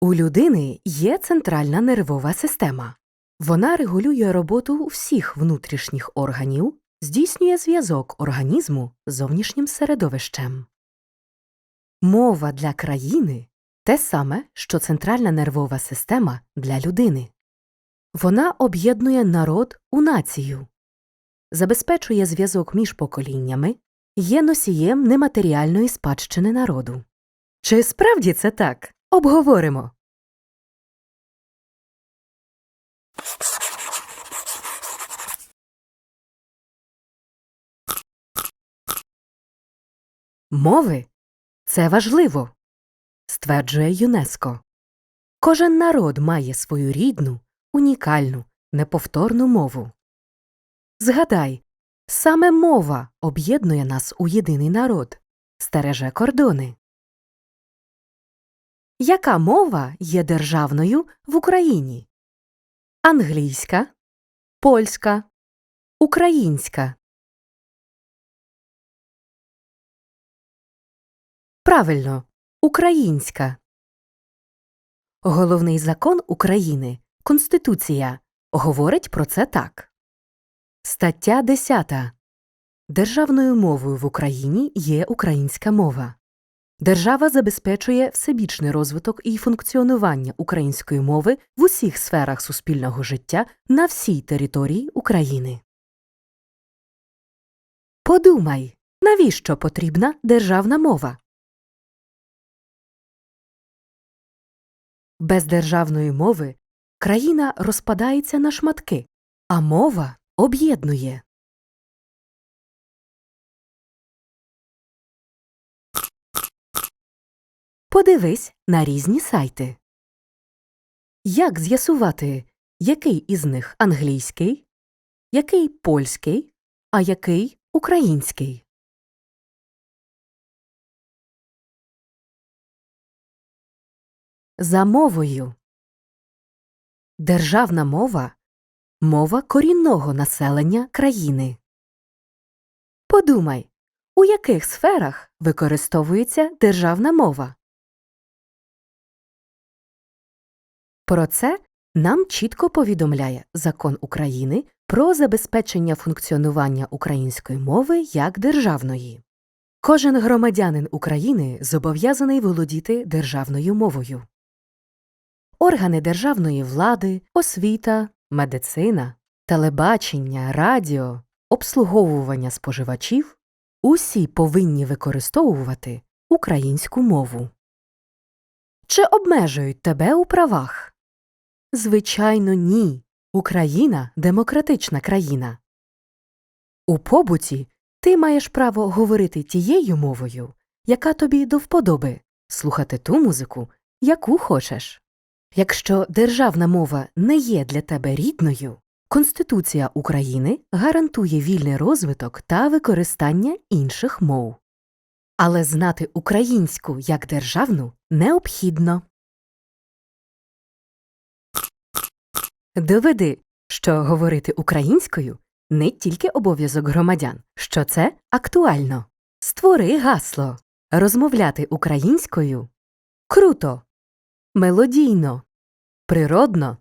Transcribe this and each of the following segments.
У людини є центральна нервова система. Вона регулює роботу всіх внутрішніх органів, здійснює зв'язок організму з зовнішнім середовищем. Мова для країни те саме, що центральна нервова система для людини. Вона об'єднує народ у націю, забезпечує зв'язок між поколіннями, є носієм нематеріальної спадщини народу. Чи справді це так? Обговоримо. Мови це важливо, стверджує ЮНЕСКО. Кожен народ має свою рідну, унікальну, неповторну мову. Згадай, саме мова об'єднує нас у єдиний народ, стереже кордони. Яка мова є державною в Україні? Англійська, польська, українська. Правильно, українська. Головний закон України Конституція говорить про це так. Стаття 10. Державною мовою в Україні є українська мова. Держава забезпечує всебічний розвиток і функціонування української мови в усіх сферах суспільного життя на всій території України. Подумай, навіщо потрібна державна мова? Без державної мови країна розпадається на шматки, а мова об'єднує. Подивись на різні сайти. Як з'ясувати, який із них англійський, який польський, а який український? За мовою. Державна мова мова корінного населення країни. Подумай, у яких сферах використовується державна мова? Про це нам чітко повідомляє Закон України про забезпечення функціонування української мови як державної. Кожен громадянин України зобов'язаний володіти державною мовою. Органи державної влади, освіта, медицина, телебачення, радіо, обслуговування споживачів усі повинні використовувати українську мову. Чи обмежують тебе у правах? Звичайно, ні. Україна демократична країна. У побуті ти маєш право говорити тією мовою, яка тобі до вподоби, слухати ту музику, яку хочеш. Якщо державна мова не є для тебе рідною, Конституція України гарантує вільний розвиток та використання інших мов. Але знати українську як державну необхідно. Доведи, що говорити українською не тільки обов'язок громадян, що це актуально. Створи гасло розмовляти українською круто, мелодійно, природно,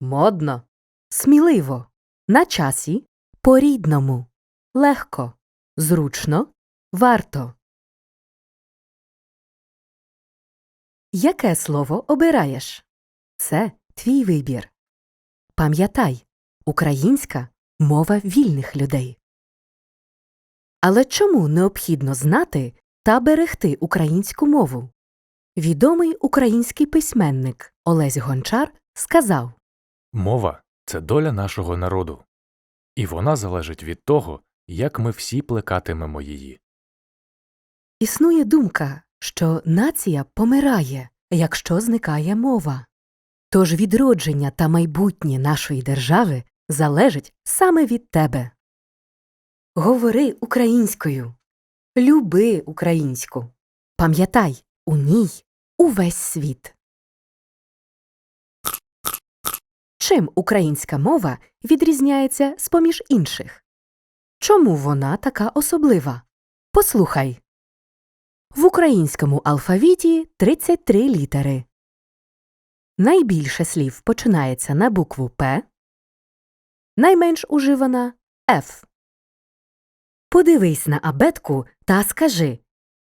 модно, сміливо, на часі, по рідному, легко, зручно, варто. Яке слово обираєш? Це твій вибір. Пам'ятай, українська мова вільних людей. Але чому необхідно знати та берегти українську мову? Відомий український письменник Олесь Гончар сказав Мова це доля нашого народу, і вона залежить від того, як ми всі плекатимемо її. Існує думка, що нація помирає, якщо зникає мова. Тож відродження та майбутнє нашої держави залежить саме від тебе. Говори українською. Люби українську. Пам'ятай, у ній увесь світ. Чим українська мова відрізняється з поміж інших? Чому вона така особлива? Послухай. В українському алфавіті 33 літери. Найбільше слів починається на букву П, найменш уживана Ф. Подивись на абетку та скажи,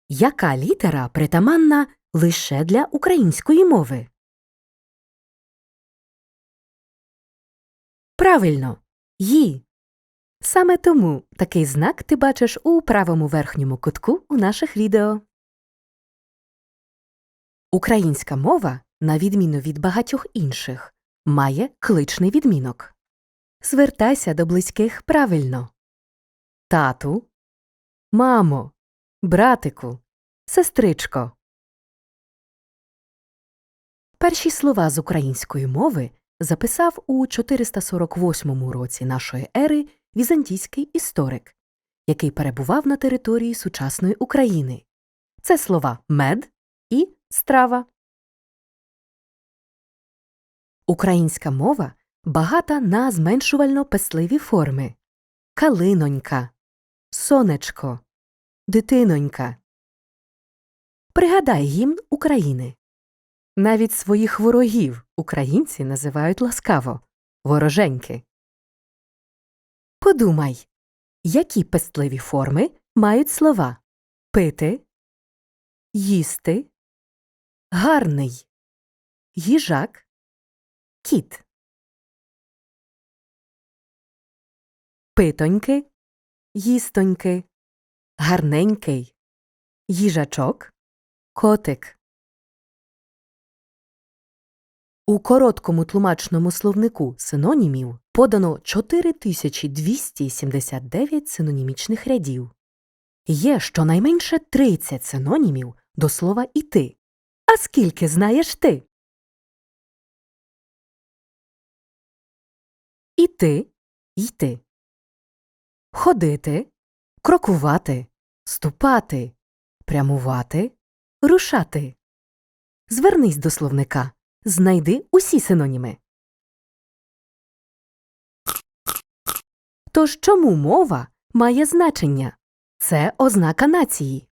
яка літера притаманна лише для української мови? Правильно, «ї». Саме тому такий знак ти бачиш у правому верхньому кутку у наших відео. Українська мова, на відміну від багатьох інших, має кличний відмінок. Звертайся до близьких правильно. Тату, мамо, братику, сестричко. Перші слова з української мови записав у 448 році нашої ери візантійський історик, який перебував на території сучасної України. Це слова мед і страва. Українська мова багата на зменшувально песливі форми. Калинонька, сонечко, дитинонька. Пригадай гімн України. Навіть своїх ворогів українці називають ласкаво. Вороженьки. Подумай, які пестливі форми мають слова? Пити, їсти, гарний, їжак, кіт. Питоньки, їстоньки, гарненький, їжачок, котик. У короткому тлумачному словнику синонімів подано 4279 синонімічних рядів. Є щонайменше 30 синонімів до слова іти. А скільки знаєш ти? Іти йти. Ходити, крокувати, ступати, прямувати, рушати. Звернись до словника. Знайди усі синоніми. Тож чому мова має значення? Це ознака нації.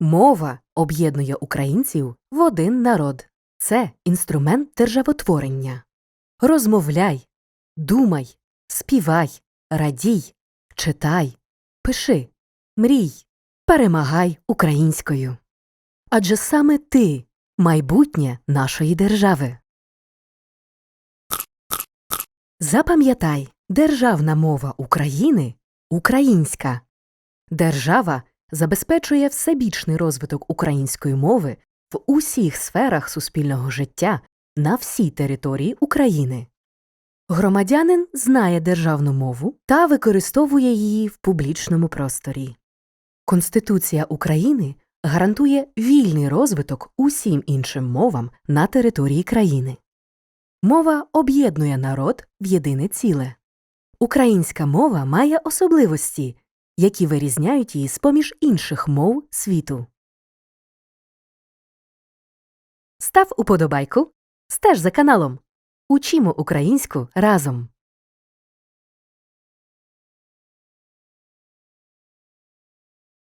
Мова об'єднує українців в один народ. Це інструмент державотворення. Розмовляй, думай, співай, радій, читай, пиши, мрій, перемагай українською. Адже саме ти майбутнє нашої держави. Запам'ятай, державна мова України українська. Держава забезпечує всебічний розвиток української мови в усіх сферах суспільного життя на всій території України. Громадянин знає державну мову та використовує її в публічному просторі. Конституція України гарантує вільний розвиток усім іншим мовам на території країни. Мова об'єднує народ в єдине ціле. Українська мова має особливості, які вирізняють її з поміж інших мов світу. Став уподобайку, стеж за каналом. Учімо українську разом.